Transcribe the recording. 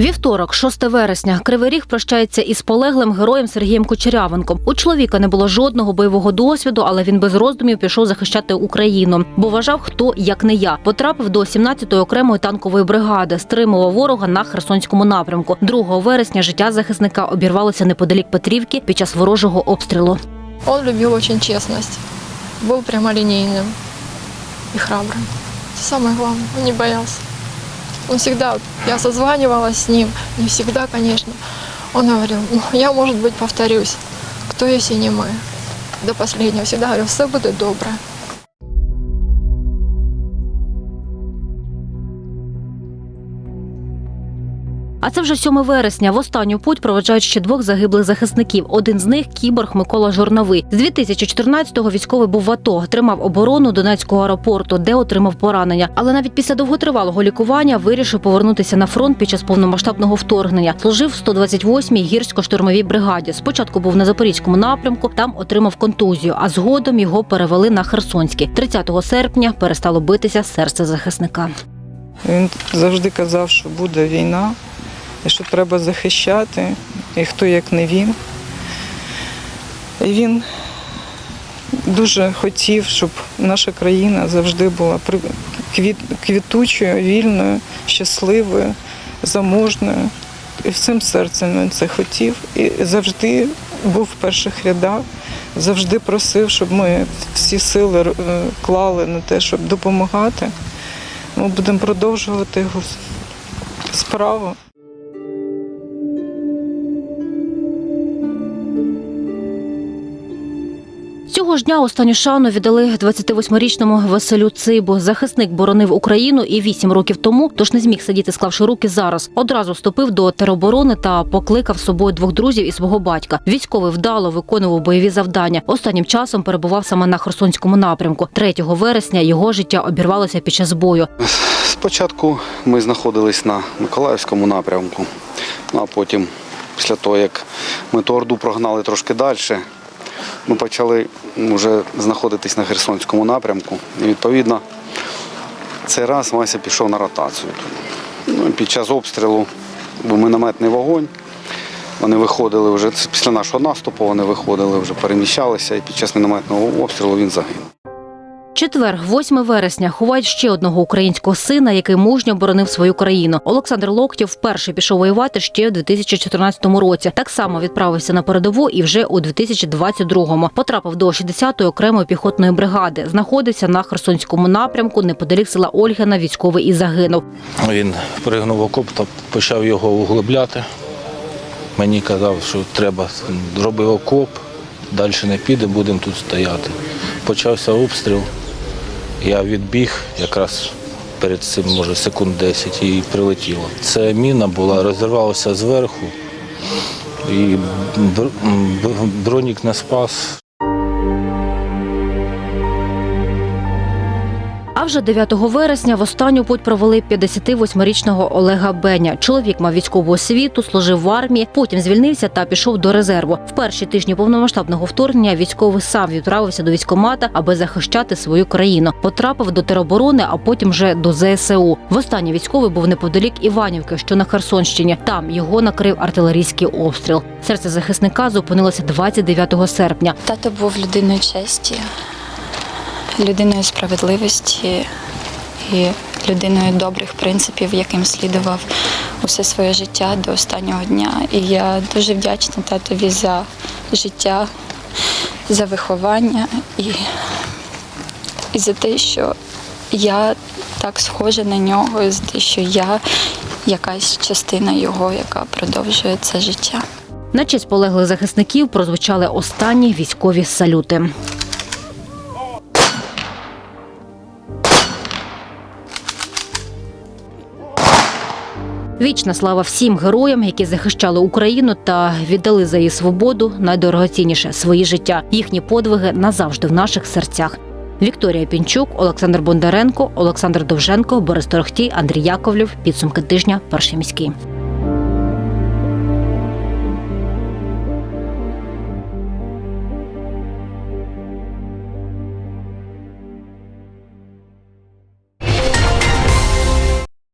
Вівторок, 6 вересня, Кривий Ріг прощається із полеглим героєм Сергієм Кучерявенком. У чоловіка не було жодного бойового досвіду, але він без роздумів пішов захищати Україну, бо вважав, хто як не я. Потрапив до 17-ї окремої танкової бригади, стримував ворога на Херсонському напрямку. 2 вересня життя захисника обірвалося неподалік Петрівки під час ворожого обстрілу. Он любил очень честность, был прямолинейным и храбрым. Это самое главное, он не боялся. Он всегда, я созванивалась с ним, не всегда, конечно. Он говорил, ну, я, может быть, повторюсь, кто если не мы. До последнего всегда говорил, все будет добре. А це вже 7 вересня. В останню путь проведжають ще двох загиблих захисників. Один з них кіборг Микола Жорновий. З 2014-го військовий був в АТО, тримав оборону Донецького аеропорту, де отримав поранення. Але навіть після довготривалого лікування вирішив повернутися на фронт під час повномасштабного вторгнення. Служив в 128-й гірсько-штурмовій бригаді. Спочатку був на запорізькому напрямку, там отримав контузію, а згодом його перевели на Херсонський. 30 серпня перестало битися серце захисника. Він завжди казав, що буде війна, що треба захищати, і хто як не він. І він дуже хотів, щоб наша країна завжди була квітучою, вільною, щасливою, заможною. І всім серцем він це хотів. І завжди був в перших рядах, завжди просив, щоб ми всі сили е, клали на те, щоб допомагати. Ми будемо продовжувати його справу. Цього ж дня останню шану віддали 28-річному Василю Цибу. Захисник боронив Україну і 8 років тому, тож не зміг сидіти, склавши руки зараз. Одразу вступив до тероборони та покликав з собою двох друзів і свого батька. Військовий вдало виконував бойові завдання. Останнім часом перебував саме на Херсонському напрямку. 3 вересня його життя обірвалося під час бою. Спочатку ми знаходились на Миколаївському напрямку, ну, а потім, після того, як ми ту орду прогнали трошки далі, ми почали вже знаходитись на Херсонському напрямку. І відповідно, цей раз Вася пішов на ротацію. Ну, під час обстрілу був мінометний вогонь. Вони виходили вже після нашого наступу, вони виходили, вже переміщалися, і під час мінометного обстрілу він загинув. Четвер, 8 вересня, ховають ще одного українського сина, який мужньо боронив свою країну. Олександр Локтєв вперше пішов воювати ще у 2014 році. Так само відправився на передову і вже у 2022-му. Потрапив до 60-ї окремої піхотної бригади. Знаходився на Херсонському напрямку неподалік села Ольгина. Військовий і загинув. Він пригнув окоп та почав його углубляти. Мені казав, що треба роби окоп, далі не піде, будемо тут стояти. Почався обстріл. Я відбіг якраз перед цим, може, секунд 10 і прилетіло. Це міна була, розірвалася зверху, і бронік не спас. А вже 9 вересня в останню путь провели 58-річного Олега Беня. Чоловік мав військову освіту, служив в армії, потім звільнився та пішов до резерву. В перші тижні повномасштабного вторгнення військовий сам відправився до військомата, аби захищати свою країну. Потрапив до тероборони, а потім вже до ЗСУ. Востаннє військовий був неподалік Іванівки, що на Херсонщині. Там його накрив артилерійський обстріл. Серце захисника зупинилося 29 серпня. Тато був людиною честі, людиною справедливості і людиною добрих принципів, яким слідував усе своє життя до останнього дня. І я дуже вдячна татові за життя, за виховання і, і за те, що я так схожа на нього, за те, що я якась частина його, яка продовжує це життя. На честь полеглих захисників прозвучали останні військові салюти. Вічна слава всім героям, які захищали Україну та віддали за її свободу найдорогоцінніше свої життя. Їхні подвиги назавжди в наших серцях. Вікторія Пінчук, Олександр Бондаренко, Олександр Довженко, Борис Торохтій, Андрій Яковлів. Підсумки тижня. Перший міський.